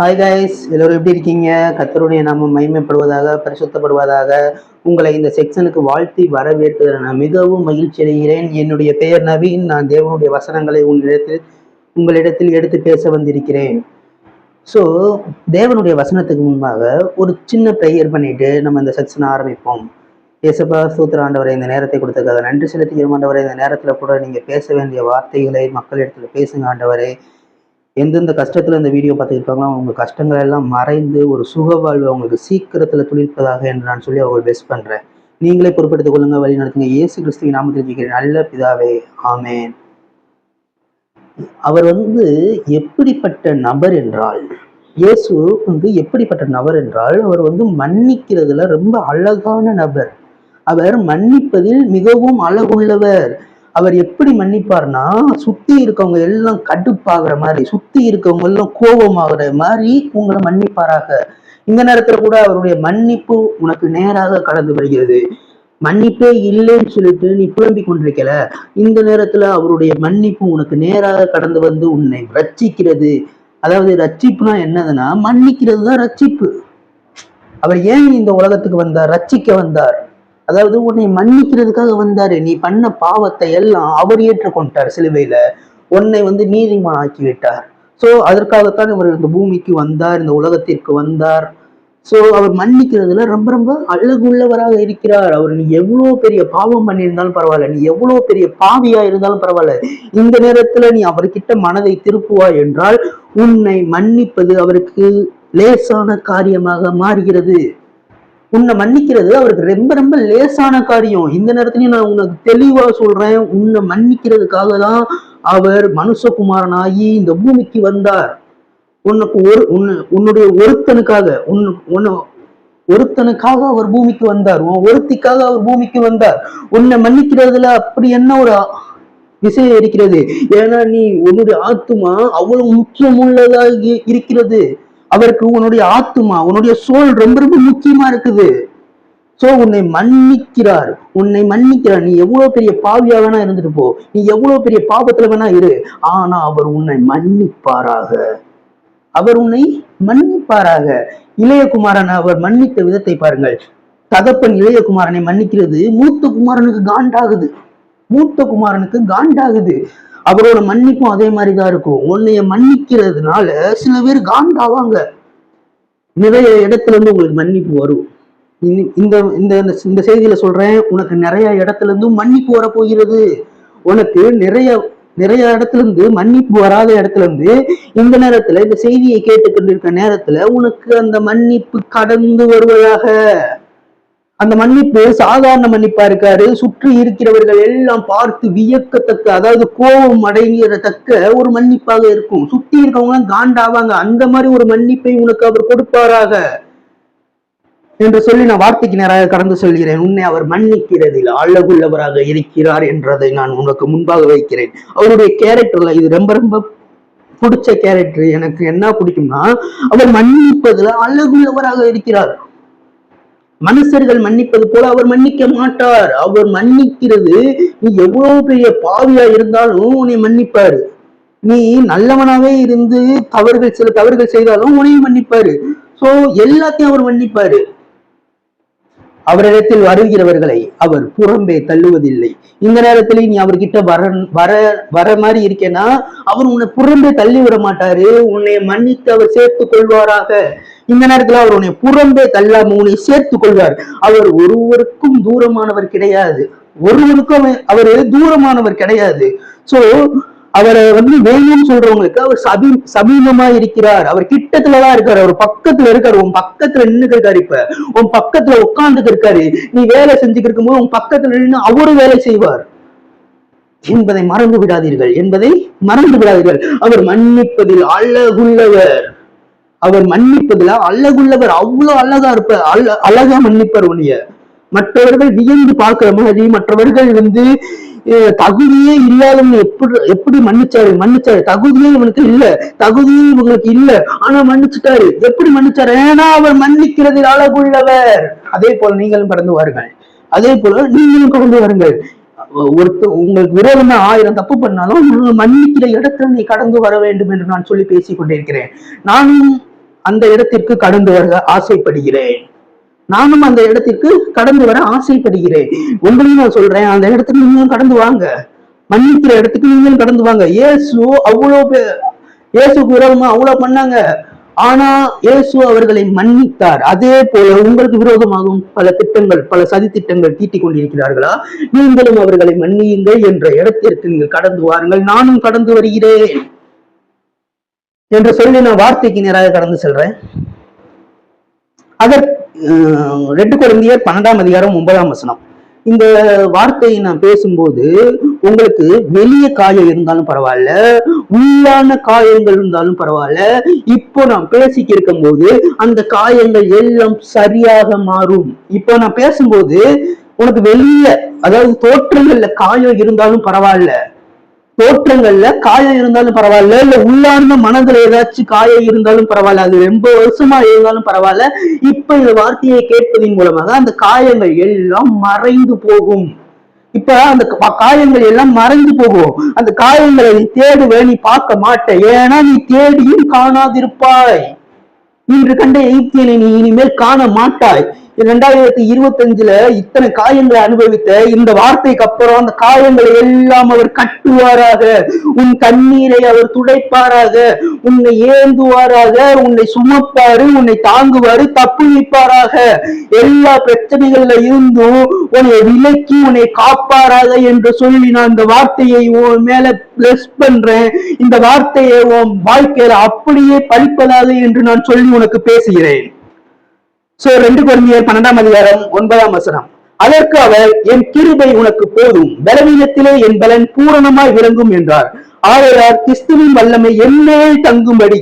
Hi guys எல்லோரும் எப்படி இருக்கீங்க? கத்தருடைய நாமம் மகிமைப்படுவதாக பரிசுத்தப்படுவதாக உங்களை இந்த செக்ஷனுக்கு வாழ்த்தி வரவேற்பதில் நான் மிகவும் மகிழ்ச்சி அடைகிறேன். என்னுடைய பெயர் நவீன். நான் தேவனுடைய வசனங்களை உங்களிடத்தில் உங்களிடத்தில் எடுத்து பேச வந்திருக்கிறேன். ஸோ தேவனுடைய வசனத்துக்கு முன்பாக ஒரு சின்ன ப்ரேயர் பண்ணிட்டு நம்ம இந்த செக்ஷனை ஆரம்பிப்போம். இயேசப்பா சூத்திர ஆண்டவரை இந்த நேரத்தை கொடுத்ததுக்காக நன்றி செலுத்துகிறோம். ஆண்டவரை இந்த நேரத்தில் கூட நீங்கள் பேச வேண்டிய வார்த்தைகளை மக்களிடத்துல பேசுங்க ஆண்டவரை. எந்தெந்த கஷ்டத்தில் இந்த வீடியோ பார்த்துருப்பாங்களோ அவங்க கஷ்டங்கள் எல்லாம் மறைந்து ஒரு சுக வாழ்வு அவங்களுக்கு சீக்கிரத்தில் துளிர்ப்பதாக என்று நான் சொல்லி அவர்கள் பெஸ்ட் பண்ணுறேன் நீங்களே பொறுப்படுத்திக் கொள்ளுங்க வழி நடத்துங்க. இயேசு கிறிஸ்துவின் நாமத்தில் ஜெயிக்கிறேன் நல்ல பிதாவே ஆமேன். அவர் வந்து எப்படிப்பட்ட நபர் என்றால் இயேசு வந்து எப்படிப்பட்ட நபர் என்றால் அவர் வந்து மன்னிக்கிறதுல ரொம்ப அழகான நபர். அவர் மன்னிப்பதில் மிகவும் அழகுள்ளவர். அவர் எப்படி மன்னிப்பார்னா சுத்தி இருக்கவங்க எல்லாம் கடுப்பாகிற மாதிரி சுத்தி இருக்கவங்க எல்லாம் கோபமாகிற மாதிரி உங்களை மன்னிப்பாராக. இந்த நேரத்துல கூட அவருடைய மன்னிப்பு உனக்கு நேராக கடந்து வருகிறது. மன்னிப்பே இல்லைன்னு சொல்லிட்டு நீ புலம்பிக் கொண்டிருக்கல. இந்த நேரத்துல அவருடைய மன்னிப்பு உனக்கு நேராக கடந்து வந்து உன்னை ரட்சிக்கிறது. அதாவது ரட்சிப்புனா என்னதுன்னா மன்னிக்கிறது தான் ரட்சிப்பு. அவர் ஏன் இந்த உலகத்துக்கு வந்தார்? ரட்சிக்க வந்தார். அதாவது உன்னை மன்னிக்கிறதுக்காக வந்தாரு. நீ பண்ண பாவத்தை எல்லாம் அவர் ஏற்றுக்கொண்டார் சிலுவையில. உன்னை வந்து நீதிமான் ஆக்கி விட்டார். ஸோ அதற்காகத்தான் இவர் இந்த பூமிக்கு வந்தார் இந்த உலகத்திற்கு வந்தார். ஸோ அவர் மன்னிக்கிறதுல ரொம்ப ரொம்ப அழகுள்ளவராக இருக்கிறார். அவர் நீ எவ்வளோ பெரிய பாவம் பண்ணியிருந்தாலும் பரவாயில்ல. நீ எவ்வளோ பெரிய பாவியா இருந்தாலும் பரவாயில்ல. இந்த நேரத்துல நீ அவர்கிட்ட மனதை திருப்புவாய் என்றால் உன்னை மன்னிப்பது அவருக்கு லேசான காரியமாக மாறுகிறது. உன்னை மன்னிக்கிறது அவருக்கு ரொம்ப ரொம்ப லேசான காரியம். இந்த நேரத்துலயும் நான் உனக்கு தெளிவா சொல்றேன். உன்னை மன்னிக்கிறதுக்காக தான் அவர் மனுஷகுமாரனாகி இந்த பூமிக்கு வந்தார். உனக்கு ஒரு உன்னு உன்னுடைய ஒருத்தனுக்காக உன்னு உன்னை ஒருத்தனுக்காக அவர் பூமிக்கு வந்தார். உன் ஒருத்திக்காக அவர் பூமிக்கு வந்தார். உன்னை மன்னிக்கிறதுல அப்படி என்ன ஒரு விஷயம் இருக்கிறது ஏன்னா நீ உன்னுடைய ஆத்துமா அவ்வளவு முக்கியமுள்ளதாக இருக்கிறது. அவருக்கு உன்னுடைய ஆத்துமா உன்னுடைய சோல் ரொம்ப ரொம்ப முக்கியமா இருக்குது. சோ உன்னை மன்னிக்கிறார். உன்னை மன்னிக்கிறார். நீ எவ்வளவு பெரிய பாவியா வேணா இருந்துட்டு போ. நீ எவ்வளவு பெரிய பாவத்துல வேணா இரு. ஆனா அவர் உன்னை மன்னிப்பாராக. அவர் உன்னை மன்னிப்பாராக. இளையகுமாரன் அவர் மன்னித்த விதத்தை பாருங்கள். தகப்பன் இளையகுமாரனை மன்னிக்கிறது மூத்த குமாரனுக்கு காண்டாகுது. மூத்த குமாரனுக்கு காண்டாகுது. அவரோட மன்னிப்பும் அதே மாதிரி தான் இருக்கும். உன்னைய மன்னிக்கிறதுனால சில பேர் காண்டாவாங்க. நிறைய இடத்துல இருந்து உங்களுக்கு மன்னிப்பு வரும். இந்த இந்த இந்த செய்தியில சொல்றேன் உனக்கு நிறைய இடத்துல இருந்து மன்னிப்பு வரப்போகிறது. உனக்கு நிறைய நிறைய இடத்துல இருந்து மன்னிப்பு வராத இடத்துல இருந்து இந்த நேரத்துல இந்த செய்தியை கேட்டுக்கொண்டிருக்க நேரத்துல உனக்கு அந்த மன்னிப்பு கடந்து வருவதாக. அந்த மன்னிப்பு சாதாரண மன்னிப்பா இருக்காரு சுற்றி இருக்கிறவர்கள் எல்லாம் பார்த்து வியக்கத்தக்க அதாவது கோபம் அடைகிறத்தக்க ஒரு மன்னிப்பாக இருக்கும். சுத்தி இருக்கவங்க காண்டாவாங்க. அந்த மாதிரி ஒரு மன்னிப்பை உனக்கு அவர் கொடுப்பாராக? என்று சொல்லி நான் வார்த்தைக்கு நேராக கடந்து சொல்கிறேன். உன்னை அவர் மன்னிக்கிறதில் அழகுள்ளவராக இருக்கிறார் என்றதை நான் உனக்கு முன்பாக வைக்கிறேன். அவருடைய கேரக்டர்ல இது ரொம்ப ரொம்ப பிடிச்ச கேரக்டர் எனக்கு என்ன பிடிக்கும்னா அவர் மன்னிப்பதுல அழகுள்ளவராக இருக்கிறார். மனுஷர்கள் மன்னிப்பது போல அவர் மன்னிக்க மாட்டார். அவர் மன்னிக்கிறது நீ எவ்வளவு பெரிய பாவியா இருந்தாலும் உன்னை மன்னிப்பாரு. நீ நல்லவனாவே இருந்து தவறுகள் சில தவறுகள் செய்தாலும் உன்னையும் மன்னிப்பாரு. சோ எல்லாத்தையும் அவர் மன்னிப்பாரு. அவரிடத்தில் வருகிறவர்களை அவர் புறம்பே தள்ளுவதில்லை. இந்த நேரத்துல நீ அவர்கிட்ட வர வர வர மாதிரி இருக்கேன்னா அவர் உன்னை புறம்பே தள்ளி விட மாட்டாரு. உன்னை மன்னித்து அவர் சேர்த்துக் கொள்வாராக. இந்த நேரத்துல அவர் உன்னை புறம்பே தள்ளாம உன்னை சேர்த்துக் கொள்வார். அவர் ஒருவருக்கும் தூரமானவர் கிடையாது. ஒருவருக்கும் அவர்- அவரு தூரமானவர் கிடையாது. சோ அவரை வந்து வேணும்னு சொல்றவங்களுக்கு அவர் சமீ சமீபமா இருக்கிறார். அவர் கிட்டத்துலதான் இருக்காரு. அவர் பக்கத்துல இருக்காரு. உன் பக்கத்துல நின்னு இருக்காரு இப்ப. உன் பக்கத்துல உட்கார்ந்துட்டு இருக்காரு. நீ வேலை செஞ்சுக்கிருக்கும் இருக்கும்போது உன் பக்கத்துல நின்று அவரும் வேலை செய்வார். என்பதை மறந்து விடாதீர்கள். என்பதை மறந்து விடாதீர்கள். அவர் மன்னிப்பதில் அழகுள்ளவர். அவர் மன்னிப்பதில் அழகுள்ளவர். அவ்வளவு அழகா இருப்பார். அழ அழகா மன்னிப்பார் உன்னைய. மற்றவர்கள் வியந்து பார்க்கிற மாதிரி மற்றவர்கள் வந்து தகுதியே இல்லாதவங்க எப்படி எப்படி மன்னிச்சாரு? மன்னிச்சாரு. தகுதியே இவனுக்கு இல்ல. தகுதியே இவங்களுக்கு இல்ல. ஆனா மன்னிச்சுட்டாரு. எப்படி மன்னிச்சாரு? ஏன்னா அவர் மன்னிக்கிறதில் அழகுள்ளவர். அதே போல நீங்களும் கடந்து வாருங்கள். அதே போல நீங்களும் கடந்து வாருங்கள். ஒருத்தர் உங்களுக்கு விரோதமா ஆயிரம் தப்பு பண்ணாலும் உங்களை மன்னிக்கிற இடத்துல நீ கடந்து வர வேண்டும் என்று நான் சொல்லி பேசிக் கொண்டிருக்கிறேன். நானும் அந்த இடத்திற்கு கடந்து வர ஆசைப்படுகிறேன். நானும் அந்த இடத்திற்கு கடந்து வர ஆசைப்படுகிறேன். உங்களையும் நான் சொல்றேன் அந்த இடத்துக்கு நீங்களும் கடந்து வாங்க. மன்னிக்கிற இடத்துக்கு நீங்களும் கடந்து வாங்க. இயேசு அவ்வளோ பே- இயேசுக்கு விரோதமா அவ்வளவு பண்ணாங்க. ஆனா இயேசு அவர்களை மன்னித்தார். அதே போல உங்களுக்கு விரோதமாகவும் பல திட்டங்கள் பல சதி திட்டங்கள் தீட்டிக் கொண்டிருக்கிறார்களா? நீங்களும் அவர்களை மன்னியுங்கள் என்ற இடத்திற்கு நீங்கள் கடந்து வாருங்கள். நானும் கடந்து வருகிறேன். என்று சொல்லி நான் வார்த்தைக்கு நேராக கடந்து செல்றேன். அதற்கு ரெண்டு குழந்தையர் பன்னெண்டாம் அதிகாரம் ஒன்பதாம் வசனம். இந்த வார்த்தையை நான் பேசும்போது உங்களுக்கு வெளிய காயம் இருந்தாலும் பரவாயில்ல உள்ளான காயங்கள் இருந்தாலும் பரவாயில்ல. இப்போ நான் பேசிக்கு இருக்கும்போது அந்த காயங்கள் எல்லாம் சரியாக மாறும். இப்போ நான் பேசும்போது உனக்கு வெளிய அதாவது தோற்றங்கள்ல காயம் இருந்தாலும் பரவாயில்ல. தோற்றங்கள்ல காயம் இருந்தாலும் பரவாயில்ல இல்ல உள்ளார்ந்த மனதுல ஏதாச்சும் காயம் இருந்தாலும் பரவாயில்ல அது ரொம்ப வருஷமா இருந்தாலும் பரவாயில்ல இப்ப இந்த வார்த்தையை கேட்பதன் மூலமாக அந்த காயங்கள் எல்லாம் மறைந்து போகும். இப்ப அந்த காயங்கள் எல்லாம் மறைந்து போகும். அந்த காயங்களை நீ தேடுவே நீ பார்க்க மாட்ட. ஏன்னா நீ தேடியும் காணாதிருப்பாய். இன்று கண்ட எய்த்தியனை நீ இனிமேல் காண மாட்டாய். ரெண்டாயிரத்தி இருபத்தஞ்சுல இத்தனை காயங்களை அனுபவித்த இந்த வார்த்தைக்கு அப்புறம் அந்த காயங்களை எல்லாம் அவர் கட்டுவாராக. உன் கண்ணீரை அவர் துடைப்பாராக. உன்னை ஏந்துவாராக. உன்னை சுமப்பாரு. உன்னை தாங்குவாரு. தப்பு வைப்பாராக எல்லா பிரச்சனைகள்ல இருந்தும் உன்னை விலக்கி உன்னை காப்பாராக என்று சொல்லி நான் இந்த வார்த்தையை உன் மேல பிளஸ் பண்றேன். இந்த வார்த்தையை உன் வாழ்க்கையில அப்படியே பழிப்பதாக என்று நான் சொல்லி உனக்கு பேசுகிறேன். சோ ரெண்டு குழந்தையர் பன்னெண்டாம் அதிகாரம் ஒன்பதாம் வசனம். அதற்கு அவர் என் கிருபை உனக்கு போதும். பலவீனத்திலே என் பலன் பூரணமாய் விளங்கும் என்றார். ஆகையார் கிறிஸ்துவின் வல்லமை என்னேல் தங்கும்படி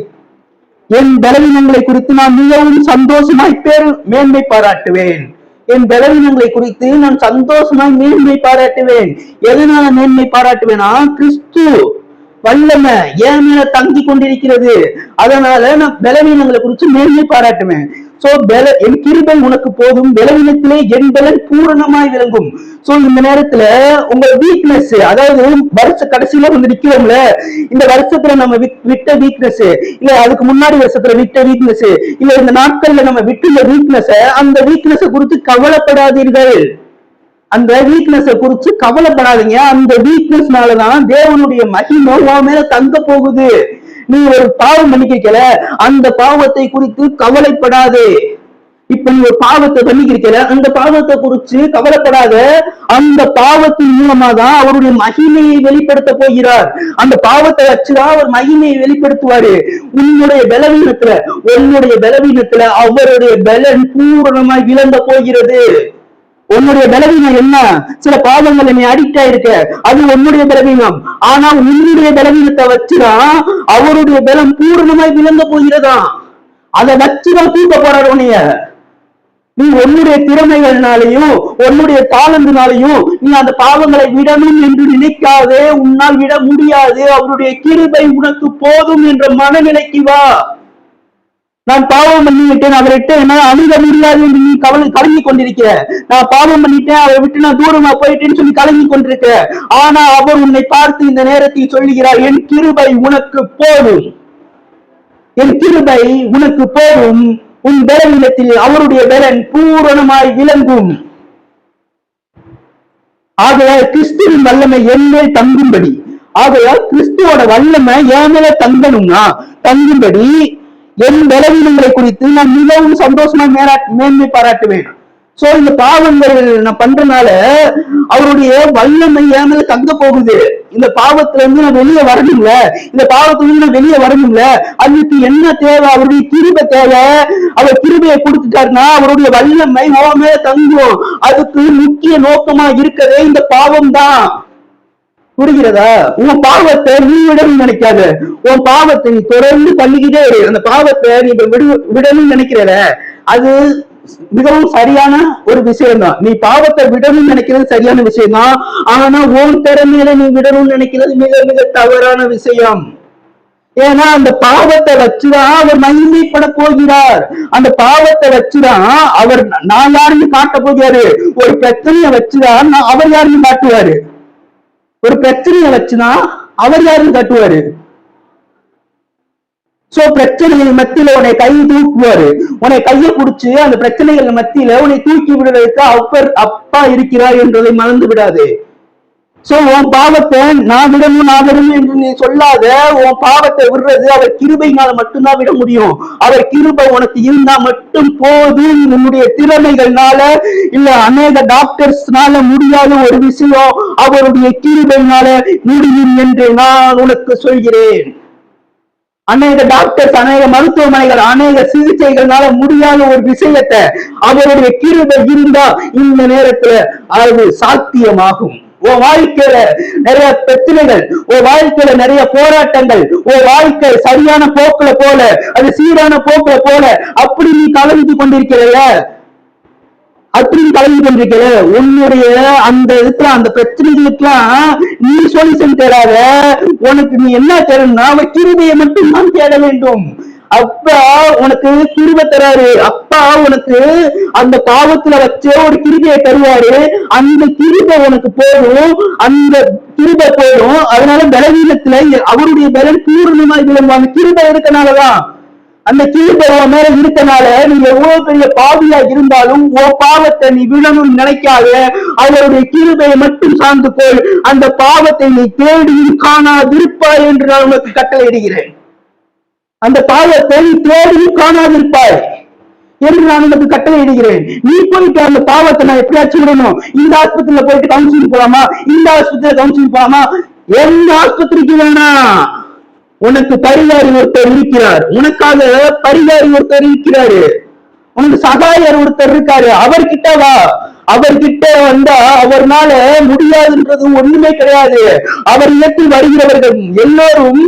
என் பலவீனங்களை குறித்து நான் மிகவும் சந்தோஷமாய் பேர் மேன்மை பாராட்டுவேன். என் பலவீனங்களை குறித்து நான் சந்தோஷமாய் மேன்மை பாராட்டுவேன். எதனால மேன்மை பாராட்டுவேனா? கிறிஸ்து வல்லமை ஏன் மேல தங்கி கொண்டிருக்கிறது. அதனால நான் பலவீனங்களை குறித்து மேன்மை பாராட்டுவேன். சோ பல என் கிருபை உனக்கு போதும். பலவீனத்திலே என் பலன் பூரணமாய் விளங்கும். சோ இந்த நேரத்துல உங்க வீக்னஸ் அதாவது வருஷ கடைசியில வந்து நிக்கிறோம்ல இந்த வருஷத்துல நம்ம விட்- விட்ட வீக்னஸ் இல்ல அதுக்கு முன்னாடி வருஷத்துல விட்ட வீக்னஸ் இல்ல இந்த நாட்கள்ல நம்ம விட்டுள்ள வீக்னஸ் அந்த வீக்னஸ் குறித்து கவலைப்படாதீர்கள். அந்த வீக்னஸ குறித்து கவலைப்படாதீங்க. அந்த வீக்னஸ்னாலதான் தேவனுடைய மகிமை உன் மேல தங்க போகுது. நீ ஒரு பாவம் பண்ணிக்கல அந்த பாவத்தை குறித்து கவலைப்படாதே. இப்ப நீ ஒரு பாவத்தை பண்ணிக்கிறீல அந்த பாவத்தை குறித்து கவலைப்படாத. அந்த பாவத்தின் மூலமா தான் அவருடைய மகிமையை வெளிப்படுத்த போகிறார். அந்த பாவத்தை வச்சுதான் அவர் மகிமையை வெளிப்படுத்துவாரு. உன்னுடைய பலவீனத்துல உன்னுடைய பலவீனத்துல அவருடைய பலன் பூரணமாய் விளங்க போகிறது. உன்னுடைய பலவீனம் என்ன? சில பாவங்கள் நீ அடிக்ட் ஆயிருக்க. அது உன்னுடைய பலவீனம். ஆனா உன்னுடைய பலவீனத்தை வச்சுதான் அவருடைய பலம் பூர்ணமாய் விளங்க போகிறதா? அதை வச்சுதான் தூக்க போறாரு நீ உன்னுடைய திறமைகள்னாலையும் உன்னுடைய தாளந்தினாலையும் நீ அந்த பாவங்களை விடணும் என்று நினைக்காதே. உன்னால் விட முடியாது. அவருடைய கிருபை உனக்கு போதும் என்ற மனநிலைக்கு வா. நான் பாவம் பண்ணிவிட்டேன் அவர்கிட்ட என்னால் அணுக முடியாது என்று நீ கவலை கலங்கி கொண்டிருக்கிற. நான் பாவம் பண்ணிட்டேன் அவரை விட்டு நான் தூரமா போயிட்டேன்னு சொல்லி கலங்கி கொண்டிருக்க ஆனா அவர் உன்னை பார்த்து இந்த நேரத்தில் சொல்லுகிறார் என் கிருபை உனக்கு போதும். என் கிருபை உனக்கு போதும். உன் பலவீனத்தில் அவருடைய பலன் பூரணமாய் விளங்கும். ஆகையால் கிறிஸ்துவின் வல்லமை என்மேல் தங்கும்படி. ஆகையால் கிறிஸ்துவோட வல்லமை என் மேல தங்கணும்னா தங்கும்படி என் பலவீனங்களை குறித்து நான் மிகவும் சந்தோஷமா மேலா மேன்மை பாராட்டுவேன். சோ இந்த பாவங்கள் நான் பண்றதுனால அவருடைய வல்லமை என் மேல தங்க போகுது. இந்த பாவத்துல இருந்து நான் வெளியே வரணும்ல. இந்த பாவத்துல இருந்து நான் வெளியே வரணும்ல. அதுக்கு என்ன தேவை? அவருடைய கிருபை தேவை. அவர் கிருபையை கொடுத்துட்டாருன்னா அவருடைய வல்லமை ஓமே தங்கும். அதுக்கு முக்கிய நோக்கமா இருக்கதே இந்த பாவம் தான் புரிகிறதா? உன் பாவத்தை நீ விடணும்னு நினைக்காத. உன் பாவத்தை நீ தொடர்ந்து பண்ணிக்கிட்டே இரு. அந்த பாவத்தை நீ விடு விடணும்னு நினைக்கிறத அது மிகவும் சரியான ஒரு விஷயம் தான் நீ பாவத்தை விடணும்னு நினைக்கிறது சரியான விஷயம் தான் ஆனா உன் திறமையில நீ விடணும்னு நினைக்கிறது மிக மிக தவறான விஷயம். ஏன்னா அந்த பாவத்தை வச்சுதான் அவர் மகிமைப்பட போகிறார். அந்த பாவத்தை வச்சுதான் அவர் நான் யாருன்னு காட்ட போகிறாரு. ஒரு பிரச்சனையை வச்சுதான் நான் அவர் யாருன்னு காட்டுவாரு. ஒரு பிரச்சனையை வச்சுதான் அவர் யாருன்னு தட்டுவாரு சோ பிரச்சனைகள் மத்தியில உன்னை கை தூக்குவாரு. உன்னை கையை புடிச்சு அந்த பிரச்சனைகள் மத்தியில உன்னை தூக்கி விடுவதற்கு அப்பர் அப்பா இருக்கிறார் என்றதை மறந்து விடாது. சோ உன் பாவத்தை நான் விடணும் நான் விடணும் என்று நீ சொல்லாத. உன் பாவத்தை விடுறது அவர் கிருபையினால மட்டும்தான் விட முடியும். அவர் கிருபை உனக்கு இருந்தா மட்டும் போதும். உன்னுடைய திறமைகள்னால இல்ல அநேக டாக்டர்ஸ்னால முடியாத ஒரு விஷயம் அவருடைய கிருபையினால முடியும் என்று நான் உனக்கு சொல்கிறேன். அநேக டாக்டர்ஸ் அநேக மருத்துவமனைகள் அநேக சிகிச்சைகள்னால முடியாத ஒரு விஷயத்தை அவருடைய கிருபை இருந்தா இந்த நேரத்துல அது சாத்தியமாகும். உன் வாழ்க்கையில நிறைய பிரச்சனைகள் உன் வாழ்க்கையில நிறைய போராட்டங்கள் உன் வாழ்க்கை சரியான போக்குல போல அது சீரான போக்குல போல அப்படி நீ கலந்து கொண்டிருக்கிறைய? அப்படி கலந்து கொண்டிருக்கிற உன்னுடைய அந்த இதுல அந்த பிரச்சனைகளுக்கெல்லாம் நீ சொல்யூஷன் தேடாத. உனக்கு நீ என்ன தேடணும்னா அவன் கிருபையை மட்டும் தான் தேட வேண்டும். அப்பா உனக்கு கிருப தராரு. அப்பா உனக்கு அந்த பாவத்துல வச்ச ஒரு கிருபையை தருவாரு. அந்த கிருபை உனக்கு போகும் அந்த கிருப போகும் அதனால பலவீனத்துல அவருடைய பலன் பூர்ணமாய் விளங்கும் அந்த இருக்கனாலதான். அந்த கிருப உன் மேல இருக்கனால நீ எவ்வளவு பெரிய பாவியா இருந்தாலும் ஓ பாவத்தை நீ விழணும்னு நினைக்காத. அவருடைய கிருபையை மட்டும் சார்ந்து போய் அந்த பாவத்தை நீ தேடியும் காணாதிருப்பாய் என்று நான் உனக்கு கட்டளையிடுகிறேன். அந்த பாவத்தை நீ தேடியும் காணாதிருப்பாய் என்று நான் உனக்கு கட்டளையிடுகிறேன். நீ போயிட்டு அந்த பாவத்தை நான் எப்படியாச்சும் விடணும். இந்த ஆஸ்பத்திரியில போயிட்டு கவுன்சிலிங் போலாமா? இந்த ஆஸ்பத்திரியில கவுன்சிலிங் போலாமா? எந்த ஆஸ்பத்திரிக்கு வேணாம் உனக்கு பரிகாரி ஒருத்தர் இருக்கிறார். உனக்காக பரிகாரி ஒருத்தர் இருக்கிறாரு. உனக்கு சகாயர் ஒருத்தர் இருக்காரு. அவர்கிட்ட வா. அவர்கிட்ட வந்தா அவர்னால முடியாதுன்றது ஒண்ணுமே கிடையாது. அவர் இடத்தில் வருகிறவர்கள் எல்லோரும்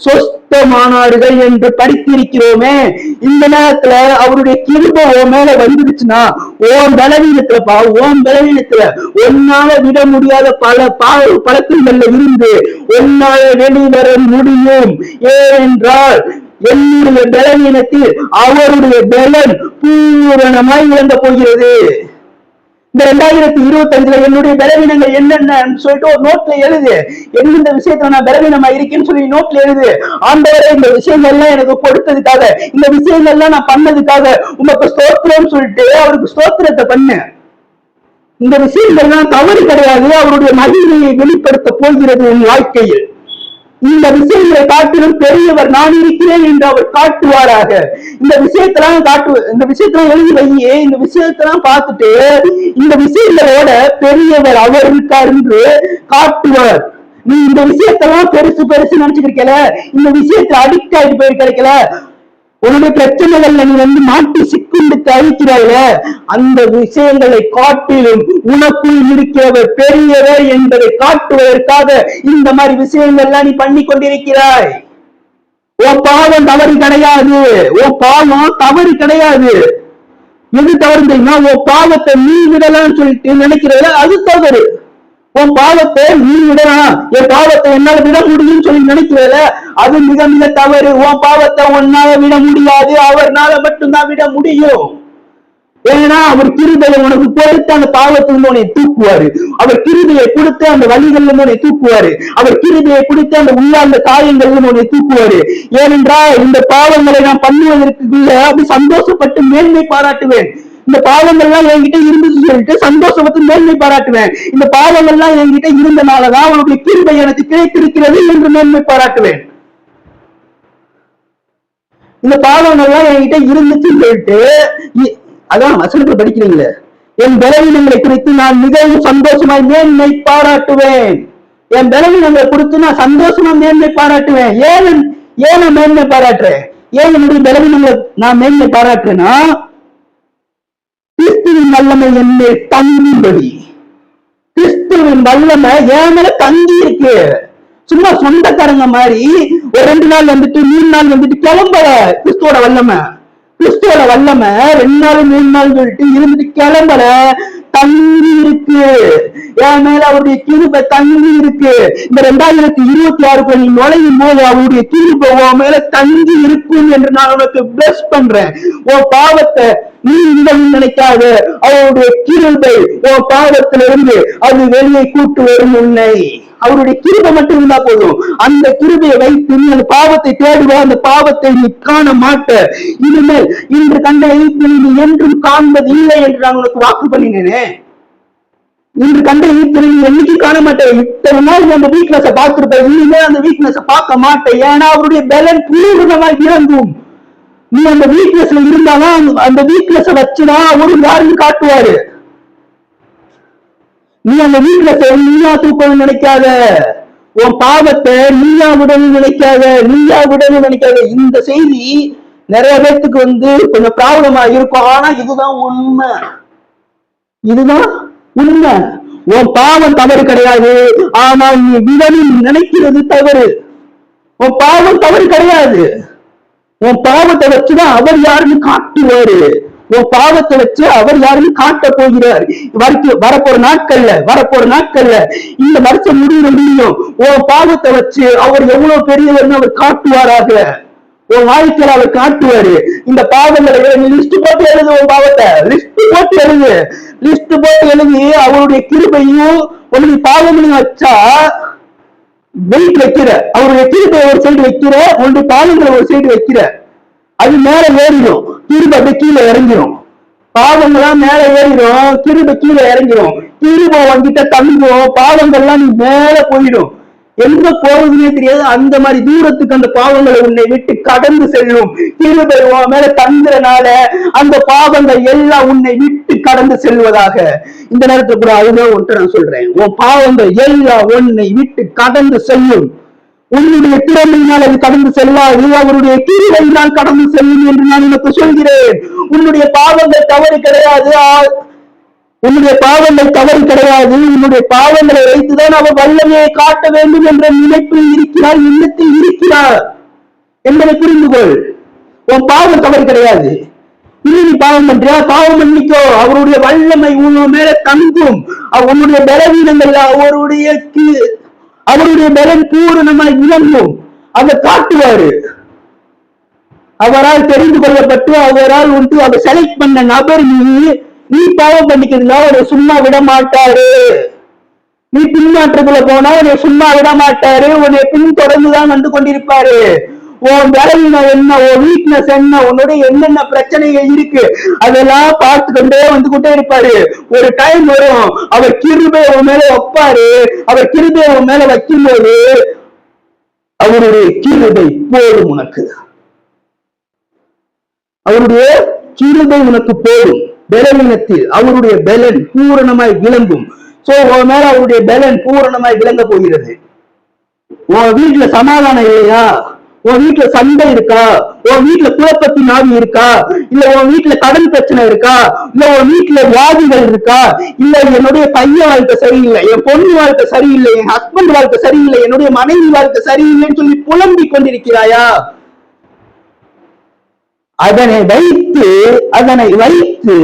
சொஸ்தமானார்கள் என்று படித்திருக்கிறோமே. இந்த நேரத்துல அவருடைய கிருப உன் மேல வந்துடுச்சுன்னா ஓம் பலவீனத்துலப்பா ஓம் பலவீனத்துல ஒன்னால விட முடியாத பல பா- பழக்கங்கள்ல இருந்து ஒன்னால வெளிவர முடியும். ஏனென்றால் என்னுடைய பலவீனத்தில் அவருடைய பலன் பூரணமாய் இழந்த போகிறது. இந்த ரெண்டாயிரத்தி இருபத்தி அஞ்சுல என்னுடைய பலவீனங்கள் என்னென்ன சொல்லிட்டு ஒரு நோட்ல எழுது. எந்தெந்த விஷயத்துல நான் பலவீனமா இருக்கேன்னு சொல்லி நோட்ல எழுது. ஆண்டவரை இந்த விஷயங்கள்லாம் எனக்கு கொடுத்ததுக்காக இந்த விஷயங்கள்லாம் நான் பண்ணதுக்காக உமக்கு ஸ்தோத்திரம்னு சொல்லிட்டு அவருக்கு ஸ்தோத்திரத்தை பண்ணு. இந்த விஷயங்கள்லாம் தவறு கிடையாது. அவருடைய மகிமையை வெளிப்படுத்த போகிறது என் வாழ்க்கையில். இந்த விஷயங்களை காட்டிலும் பெரியவர் நான் இருக்கிறேன் என்று அவர் காட்டுவாராக. இந்த விஷயத்தெல்லாம் காட்டு இந்த விஷயத்தெல்லாம் எழுதி வையே இந்த விஷயத்தெல்லாம் பார்த்துட்டு இந்த விஷயங்களோட பெரியவர் அவர் இருக்கார் என்று காட்டுவார். நீ இந்த விஷயத்தெல்லாம் பெருசு பெருசு நினைச்சுட்டு இருக்கல. இந்த விஷயத்துல அடிக்ட் ஆயிட்டு போயிருக்கல உன்னுடைய பிரச்சனைகள்ல நீ வந்து மாட்டி சிக்குண்டு தவிக்கிறாய அந்த விஷயங்களை காட்டிலும் உனக்குள் இருக்கிறவர் பெரியவர் என்பதை காட்டுவதற்காக இந்த மாதிரி விஷயங்கள்லாம் நீ பண்ணி கொண்டிருக்கிறாய். ஓ பாவம் தவறு கிடையாது. ஓ பாவம் தவறு கிடையாது. எது தவறு தெரியுமா? ஓ பாவத்தை நீ விடலாம்னு சொல்லிட்டு நினைக்கிறத அது தவறு. உன் பாவத்தை நீ விடலாம். என் பாவத்தை என்னால விட முடியும்னு சொல்லி நினைக்கிறதுல அது மிக மிக தவறு. உன் பாவத்தை உன்னால விட முடியாது. அவர்னால மட்டும்தான் விட முடியும். ஏன்னா அவர் கிருபையை உனக்கு கொடுத்து அந்த பாவத்திலிருந்து உன்னை தூக்குவாரு. அவர் கிருபையை கொடுத்து அந்த வழிகளில் உன்னை தூக்குவாரு. அவர் கிருபையை கொடுத்து அந்த உள்ளார்ந்த காயங்களில் இருந்து உன்னை தூக்குவாரு. ஏனென்றால் இந்த பாவங்களை நான் பண்ணுவதற்குள்ள அப்படி சந்தோஷப்பட்டு மேன்மை பாராட்டுவேன். இந்த பாவங்கள்லாம் என்கிட்ட இருந்துச்சு சொல்லிட்டு சந்தோஷப்பட்டு மேன்மை பாராட்டுவேன். இந்த பாவங்கள்லாம் என்கிட்ட இருந்தனாலதான் அவனுடைய கிருபை எனக்கு கிடைத்திருக்கிறது என்று மேன்மை பாராட்டுவேன். இந்த பாவங்கள்லாம் என்கிட்ட இருந்துச்சுன்னு சொல்லிட்டு அதான் வசனத்துல படிக்கிறீங்களே. என் பலவீனங்களை குறித்து நான் மிகவும் சந்தோஷமாய் மேன்மை பாராட்டுவேன். என் பலவீனங்களை குறித்து நான் சந்தோஷமா மேன்மை பாராட்டுவேன். ஏன் ஏன் நான் மேன்மை பாராட்டுறேன்? ஏன் என்னுடைய பலவீனங்களை நான் மேன்மை பாராட்டுறேன்னா வல்லமை என்னை தங்கும்படி. கிறிஸ்துவின் வல்லமை என் மேல தங்கி இருக்கு. சும்மா சொந்தக்காரங்க மாதிரி ஒரு ரெண்டு நாள் வந்துட்டு மூணு நாள் வந்துட்டு கிளம்பல. கிறிஸ்துவோட வல்லமை. கிறிஸ்துவோட வல்லமை ரெண்டு நாள் மூணு நாள் சொல்லிட்டு இருந்துட்டு கிளம்பல. தங்கி இருக்கு. என் மேல அவருடைய கிருபை தங்கி இருக்கு. இந்த ரெண்டாயிரத்தி இருபத்தி ஆறுக்குள்ள நீ நுழையும் போது அவருடைய கிருபை உன் மேல தங்கி இருக்கும் என்று நான் உனக்கு பிளஸ் பண்றேன். உன் பாவத்தை நீ இந்த நினைக்காத. அவருடைய கிருபை உன் பாவத்திலிருந்து அது வெளியே கூட்டு வரும் உன்னை. அவருடைய கிருபை மட்டும் இருந்தா போதும். அந்த கிருபையை வைத்து நீ அந்த பாவத்தை தேடுவ. அந்த பாவத்தை நீ காண மாட்ட இனிமேல் இன்று கண்ட எழுத்தில் நீ என்றும் காண்பது இல்லை என்று நான் உனக்கு வாக்கு பண்ணினேனே. இன்று கண்ட எழுத்தில் நீ என்னைக்கு காண மாட்டேன். இத்தனை நாள் அந்த வீக்னஸ பார்த்திருப்பேன் இனிமேல் அந்த வீக்னஸ பார்க்க மாட்டேன். ஏன்னா அவருடைய பலன் பூர்ணமாய் இறங்கும் நீ அந்த வீக்னஸ்ல இருந்தாலும் அந்த- வீக்னஸ் வச்சுதான் அவரு யாருன்னு காட்டுவாரு. நீ அந்த வீக்னஸ் நீயா தூக்கணும்னு நினைக்காத. உன் பாவத்தை நீயா விடணும்னு நினைக்காத. நீயா விடணும்னு நினைக்காத. இந்த செய்தி நிறைய பேர்த்துக்கு வந்து கொஞ்சம் ப்ராப்ளமா இருக்கும். ஆனா இதுதான் உண்மை. இதுதான் உண்மை. உன் பாவம் தவறு கிடையாது. ஆனா நீ விடணும் நினைக்கிறது தவறு. உன் பாவம் தவறு கிடையாது. உன் பாவத்தை வச்சுதான் அவர் யாருன்னு காட்டுவாரு. உன் பாவத்தை வச்சு அவர் யாருன்னு காட்ட போகிறார். வரைக்கும் வரப்போற நாட்கள்ல வரப்போற நாட்கள்ல இந்த வருஷம் முடிவு முடியும். உன் பாவத்தை வச்சு அவர் எவ்வளவு பெரியவர்னு அவர் காட்டுவாராக. உன் வாழ்க்கையில அவர் காட்டுவாரு. இந்த பாவங்களை நீ லிஸ்ட் போட்டு எழுது உன் பாவத்தை. லிஸ்ட் போட்டு எழுது. லிஸ்ட் போட்டு எழுதி அவருடைய கிருபையும் உன்னுடைய பாவங்களையும் வச்சா வெயிட் வைக்கிற அவர் கிருபை ஒரு சைடு வைக்கிற ஒன்று பாவங்களை ஒரு சைடு வைக்கிற. அது மேல ஏறிடும். திரும்ப அப்படியே கீழே இறங்கிடும் பாவங்கள்லாம் மேல ஏறிடும். திரும்ப கீழே இறங்கிடும் திரும்ப உன்கிட்ட தங்கும் பாவங்கள்லாம் நீ மேல போயிடும். எங்க போறதுன்னே தெரியாது. அந்த மாதிரி தூரத்துக்கு அந்த பாவங்களை உன்னை விட்டு கடந்து செல்லும். திரும்ப மேல தங்குறனால அந்த பாவங்கள் எல்லாம் உன்னை விட்டு கடந்து செல்வதாக இந்த நேரத்துல கூட அதுதான் ஒன்று நான் சொல்றேன். உன் பாவங்கள் எல்லாம் உன்னை விட்டு கடந்து செல்லும். உன்னுடைய திறமையினால் அது கடந்து செல்லாது. அவருடைய கிருபையினால் கடந்து செல்லும் என்று நான் உனக்கு சொல்கிறேன். உன்னுடைய பாவங்கள் தவறு கிடையாது. உன்னுடைய பாவங்கள் தவறு கிடையாது. உன்னுடைய பாவங்களை வைத்துதான் அவர் வல்லமையை காட்ட வேண்டும் என்ற நினைப்பில் இருக்கிறார் எண்ணத்தில் இருக்கிறார். என்பதை புரிந்து கொள். உன் பாவம் தவறு கிடையாது. நீ பாவம் பண்றியா? பாவம் பண்ணிக்கோ. அவருடைய வல்லமை உன் மேல தங்கும். உன்னுடைய பலவீனங்கள் அவருடைய அவருடைய பலம் பூரணமாய் இழங்கும் அதை காட்டுவாரு. அவரால் தெரிந்து கொள்ளப்பட்டு அவரால் வந்து அவர் செலக்ட் பண்ண நபர் நீ. நீ பாவம் பண்ணிக்கிறதுனா அவரை சும்மா விட மாட்டாரு. நீ பின்மாற்றத்துல போனா உன்னை சும்மா விட மாட்டாரு. உன்னை பின் தொடர்ந்துதான் வந்து கொண்டிருப்பாரு. உன் பலவீனம் என்ன உன் வீக்னஸ் என்ன உன்னுடைய என்னென்ன பிரச்சனைகள் இருக்கு அதெல்லாம் பார்த்து கொண்டே வந்து கொண்டே இருப்பாரு. ஒரு டைம் வரும் அவர் கிருபை உன் மேல வைப்பாரு. அவர் கிருபை உன் மேல வைக்கும்போது அவருடைய கிருபை போடும் உனக்கு. அவருடைய கிருபை உனக்கு போடும் பலவீனத்தில் அவருடைய பலன் பூரணமாய் விளங்கும். சோ உன் மேல அவருடைய பலன் பூரணமாய் விளங்க போகிறது. உன் வீட்டுல சமாதானம் இல்லையா? உன் வீட்டுல சண்டை இருக்கா? உன் வீட்டுல குழப்பத்தின் ஆவி இருக்கா? இல்ல உன் வீட்டுல கடன் பிரச்சனை இருக்கா? இல்ல உன் வீட்டுல வியாதிகள் இருக்கா? இல்ல என்னுடைய பையன் வாழ்க்கை சரியில்லை என் பொண்ணு வாழ்க்கை சரியில்லை என் ஹஸ்பண்ட் வாழ்க்கை சரியில்லை என்னுடைய மனைவி வாழ்க்கை சரியில்லைன்னு சொல்லி புலம்பிக் கொண்டிருக்கிறாயா? அதனை வைத்து அதனை வைத்து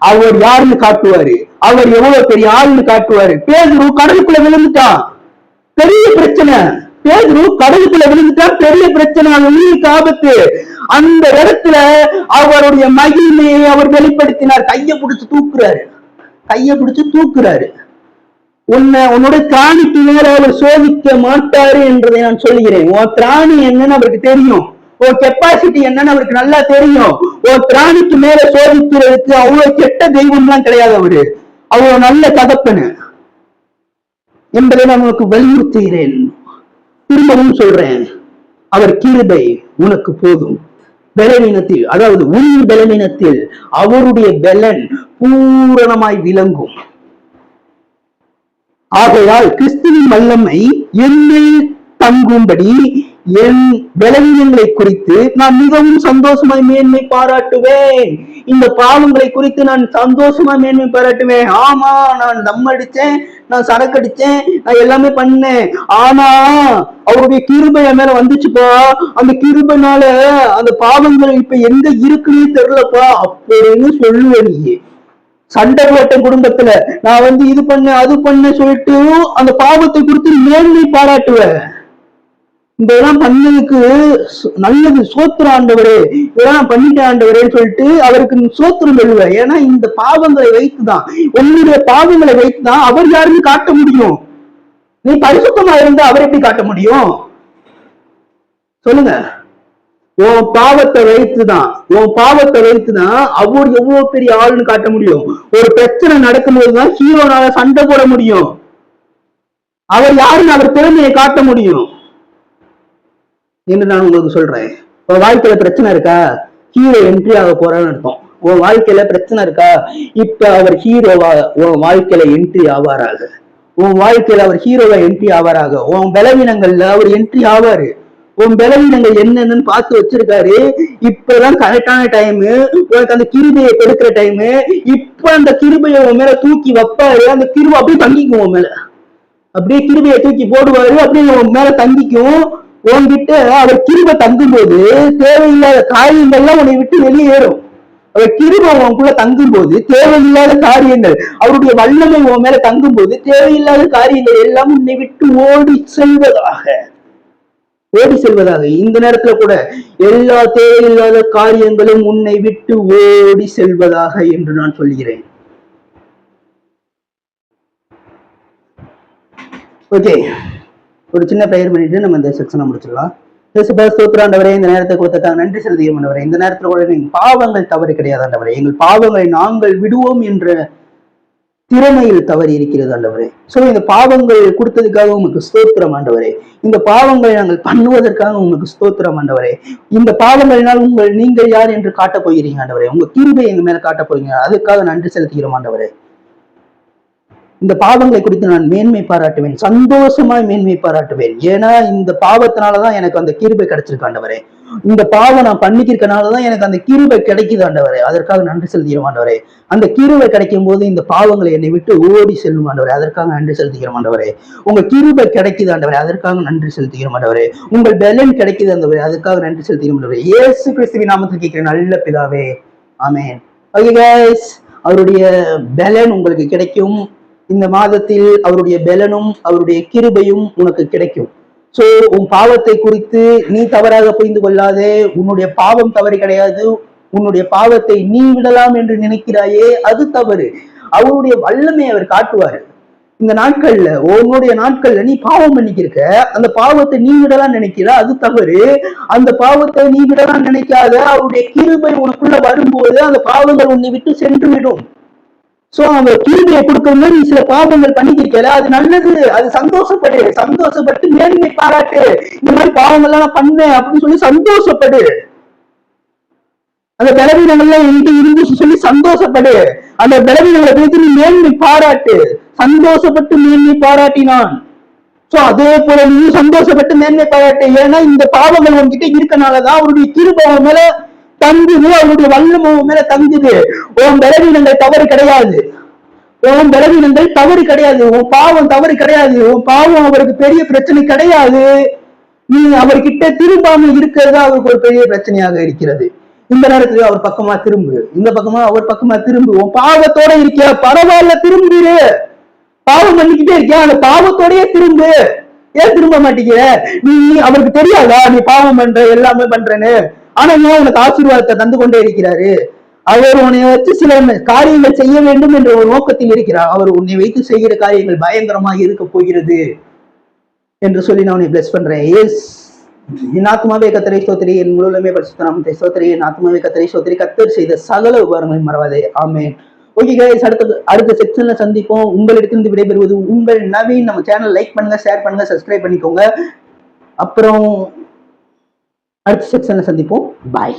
அவர் யாருன்னு காட்டுவாரு? அவர் எவ்வளவு பெரிய ஆளுன்னு காட்டுவாரு? பேதுரு கடலுக்குள்ள விழுந்துட்டான். பெரிய பிரச்சனை. பேதுரு கடலுக்குள்ள விழுந்துட்டா பெரிய பிரச்சனை உயிருக்கு ஆபத்து அந்த இடத்துல அவருடைய மகிமையை அவர் வெளிப்படுத்தினார். கையை பிடிச்சு தூக்குறாரு. கையை பிடிச்சு தூக்குறாரு. உன்னை உன்னோட திராணிக்கு மேல அவர் சோதிக்க மாட்டாரு என்றதை நான் சொல்லுகிறேன். உன் திராணி என்னன்னு அவருக்கு தெரியும். உன் கெப்பாசிட்டி என்னன்னு அவருக்கு நல்லா தெரியும். உன் திராணிக்கு மேல சோதிக்கிறதுக்கு அவ்வளவு கெட்ட தெய்வம்லாம் கிடையாது அவரு. அவ்வளவு நல்ல தகப்பனு என்பதை நான் உங்களுக்கு வலியுறுத்துகிறேன். திரும்பவும் சொல்றேன். அவர் கிருபை உனக்கு போதும். பலவீனத்தில் அதாவது உன் பலவீனத்தில் அவருடைய பலன் பூரணமாய் விளங்கும். ஆகையால் கிறிஸ்துவின் வல்லமை என்னை தங்கும்படி என் பலவீனங்களை குறித்து நான் மிகவும் சந்தோஷமாய் மேன்மை பாராட்டுவேன். இந்த பாவங்களை குறித்து நான் சந்தோஷமா மேன்மை பாராட்டுவேன். ஆமா நான் தம் அடிச்சேன் நான் சரக்கு அடிச்சேன் நான் எல்லாமே பண்ணேன். ஆனா அவருடைய கிருபை என் மேல வந்துச்சுப்பா. அந்த கிருபைனால அந்த பாவங்கள் இப்ப எங்க இருக்குன்னே தெரியலப்பா. அப்படின்னு சொல்லுவேன் நீ சண்டை போட்ட குடும்பத்துல நான் வந்து இது பண்ண அது பண்ண சொல்லிட்டு அந்த பாவத்தை குறித்து மேன்மை பாராட்டுவேன் இதெல்லாம் பண்ணதுக்கு நல்லது சோத்திர ஆண்டவரே. இதெல்லாம் பண்ணிட்ட பண்ணிட்டேன் ஆண்டவரேன்னு சொல்லிட்டு அவருக்கு சோத்திரம் எழுவேன் ஏன்னா இந்த பாவங்களை வைத்துதான். உன்னுடைய பாவங்களை வைத்துதான் அவர் யாருன்னு காட்ட முடியும். நீ பரிசுத்தமா இருந்தா அவர் எப்படி காட்ட முடியும்? சொல்லுங்க. உன் பாவத்தை வைத்துதான். உன் பாவத்தை வைத்துதான் அவர் எவ்வளவு பெரிய ஆளுன்னு காட்ட முடியும். ஒரு பிரச்சனை நடக்கும்போதுதான் ஹீரோனால சண்டை போட முடியும். அவர் யாருன்னு அவர் திறமையை காட்ட முடியும். என்று நான் உங்களுக்கு சொல்றேன். உன் வாழ்க்கையில பிரச்சனை இருக்கா? ஹீரோ என்ட்ரி ஆக போறான்னு அர்த்தம். உன் வாழ்க்கையில பிரச்சனை இருக்கா? இப்ப அவர் ஹீரோவா உன் வாழ்க்கையில என்ட்ரி ஆவாராக. உன் வாழ்க்கையில அவர் ஹீரோவா என்ட்ரி ஆவாராக. உன் பலவீனங்கள்ல அவர் என்ட்ரி ஆவாரு. உன் பலவீனங்கள் என்னென்னு பார்த்து வச்சிருக்காரு. இப்பதான் கரெக்டான டைம் உனக்கு அந்த கிருபையை கொடுக்கிற டைம் இப்ப அந்த கிருபையை உன் மேல தூக்கி வைப்பாரு. அந்த கிருபை அப்படியே தங்கிக்கும் உன் மேல. அப்படியே கிருபையை தூக்கி போடுவாரு. அப்படியே உன் மேல தங்கிக்கும். உன்கிட்ட அவர் கிருபை தங்கும்போது தேவையில்லாத காரியங்கள்லாம் உன்னை விட்டு வெளியேறும். அவர் கிருப உனக்குள்ள தங்கும் போது தேவையில்லாத காரியங்கள் அவருடைய வல்லமை உன் மேல தங்கும் போது தேவையில்லாத காரியங்கள் எல்லாம் உன்னை விட்டு ஓடி செல்வதாக. ஓடி செல்வதாக. இந்த நேரத்துல கூட எல்லா தேவையில்லாத காரியங்களும் உன்னை விட்டு ஓடி செல்வதாக என்று நான் சொல்கிறேன். ஓகே ஒரு சின்ன பெயர் பண்ணிட்டு நம்ம இந்த செக்ஷனை முடிச்சிடலாம். இயேசுபா இந்த நேரத்தை கொடுத்ததுக்காக நன்றி செலுத்திய ஆண்டவரே. இந்த நேரத்துல கூட எங்கள் பாவங்கள் தவறு கிடையாது ஆண்டவரே. எங்கள் பாவங்களை நாங்கள் விடுவோம் என்ற திறமையில் தவறி இருக்கிறது ஆண்டவரே. சோ இந்த பாவங்கள் கொடுத்ததுக்காக உங்களுக்கு ஸ்தோத்திரம் ஆண்டவரே. இந்த பாவங்களை நாங்கள் பண்ணுவதற்காக உங்களுக்கு ஸ்தோத்திரம் ஆண்டவரே. இந்த பாவங்களினால் உங்கள் நீங்கள் யார் என்று காட்டப் போகிறீங்க ஆண்டவரே? உங்க கிருபை எங்க மேல காட்டப் போகிறீங்க அதுக்காக நன்றி செலுத்துகிறோம் ஆண்டவரே. இந்த பாவங்களை குறித்து நான் மேன்மை பாராட்டுவேன் சந்தோஷமாய் மேன்மை பாராட்டுவேன். ஏன்னா இந்த பாவத்தினாலதான் எனக்கு அந்த கிருபை கிடைச்சிருக்காண்டவரே இந்த பாவம் நான் பண்ணிக்கிறதுனாலதான் எனக்கு அந்த கிருபை கிடைக்குது ஆண்டவரே. அதற்காக நன்றி செலுத்துகிறோம் ஆண்டவரே. அந்த கிருபை கிடைக்கும் போது இந்த பாவங்களை என்னை விட்டு ஓடி செல்லும் ஆண்டவரே. அதற்காக நன்றி செலுத்துகிறோம் ஆண்டவரே. உங்க கிருபை கிடைக்குது ஆண்டவரே. அதற்காக நன்றி செலுத்துகிறோம் ஆண்டவரே. உங்கள் பெலன் கிடைக்குது ஆண்டவரே. அதுக்காக நன்றி செலுத்துகிறோம் ஆண்டவரே. இயேசு கிறிஸ்துவின் நாமத்தில் கேட்கிறேன் நல்ல பிதாவே ஆமேன். ஓகே அவருடைய பெலன் உங்களுக்கு கிடைக்கும். இந்த மாதத்தில் அவருடைய பெலனும் அவருடைய கிருபையும் உனக்கு கிடைக்கும். சோ உன் பாவத்தை குறித்து நீ தவறாக புரிந்து கொள்ளாதே. உன்னுடைய பாவம் தவறு கிடையாது. உன்னுடைய பாவத்தை நீ விடலாம் என்று நினைக்கிறாயே அது தவறு. அவருடைய வல்லமை அவர் காட்டுவாரு. இந்த நாட்கள்ல உன்னுடைய நாட்கள்ல நீ பாவம் பண்ணிக்கிருக்க. அந்த பாவத்தை நீ விடலாம் நினைக்கிற அது தவறு. அந்த பாவத்தை நீ விடலாம் நினைக்காத. அவருடைய கிருபை உனக்குள்ள வரும்போது அந்த பாவங்கள் உன்னை விட்டு சென்று விடும். சோ அவங்க கிருபையை கொடுக்கும்போது நீ சில பாவங்கள் பண்ணிக்கிறீக்கல அது நல்லது அது சந்தோஷப்படு சந்தோஷப்பட்டு மேன்மை பாராட்டு. இந்த மாதிரி பாவங்கள்லாம் நான் பண்ணேன் அப்படின்னு சொல்லி சந்தோஷப்படு. அந்த பலவீனங்கள்லாம் என்கிட்ட இருந்து சொல்லி சந்தோஷப்படு. அந்த பலவீனங்களை குறித்து நீ மேன்மை பாராட்டு. சந்தோஷப்பட்டு மேன்மை பாராட்டினான். சோ அதே போல நீ சந்தோஷப்பட்டு மேன்மை பாராட்டு. ஏன்னா இந்த பாவங்கள் உன்கிட்ட இருக்கனாலதான் அவருடைய திருபாவம் மேல தங்குது அவருடைய வல்லமும் உன் மேல தங்குது. உன் பலவீனங்கள் தவறு கிடையாது. உன் பலவீனங்கள் தவறு கிடையாது. உன் பாவம் தவறு கிடையாது. உன் பாவம் அவருக்கு பெரிய பிரச்சனை கிடையாது. நீ அவர்கிட்ட திரும்பாம இருக்கிறது அவருக்கு ஒரு பெரிய பிரச்சனையாக இருக்கிறது. இந்த நேரத்துல அவர் பக்கமா திரும்பு. இந்த பக்கமா அவர் பக்கமா திரும்பு. உன் பாவத்தோட இருக்கியா? பரவாயில்ல திரும்பிடு பாவம் பண்ணிக்கிட்டே இருக்கியா? அந்த பாவத்தோடயே திரும்பு. ஏன் திரும்ப மாட்டேங்கிற? நீ அவருக்கு தெரியாதா? நீ பாவம் பண்ற எல்லாமே பண்றேன்னு. ஆனால் உனக்கு ஆசீர்வாதத்தை தந்து கொண்டே இருக்கிறாரு. அவர் உன்னை வச்சு சில காரியங்கள் செய்ய வேண்டும் என்ற ஒரு நோக்கத்தில் இருக்கிறார். அவர் உன்னை வைத்து செய்கிற காரியங்கள் பயங்கரமாக இருக்க போகிறது என்று சொல்லி நான் உன்னை பிளஸ் பண்றேன். எஸ் என் ஆத்மாவே கத்தரை சோத்திரி என் முழுமே பரிசுத்தராமத்தை சோத்திரி என் ஆத்மாவே கத்தரை சோத்திரி கத்தர் செய்த சகல உபகாரங்களை மறவாதே. ஆமென். ஓகே கைஸ் அடுத்த அடுத்த செக்ஷன்ல சந்திப்போம். உங்களிடத்திலிருந்து விடைபெறுவது உங்கள் நவீன். நம்ம சேனல் லைக் பண்ணுங்க ஷேர் பண்ணுங்க சப்ஸ்கிரைப் பண்ணிக்கோங்க. அப்புறம் அடுத்த செக்ஷனில் சந்திப்போம். பாய்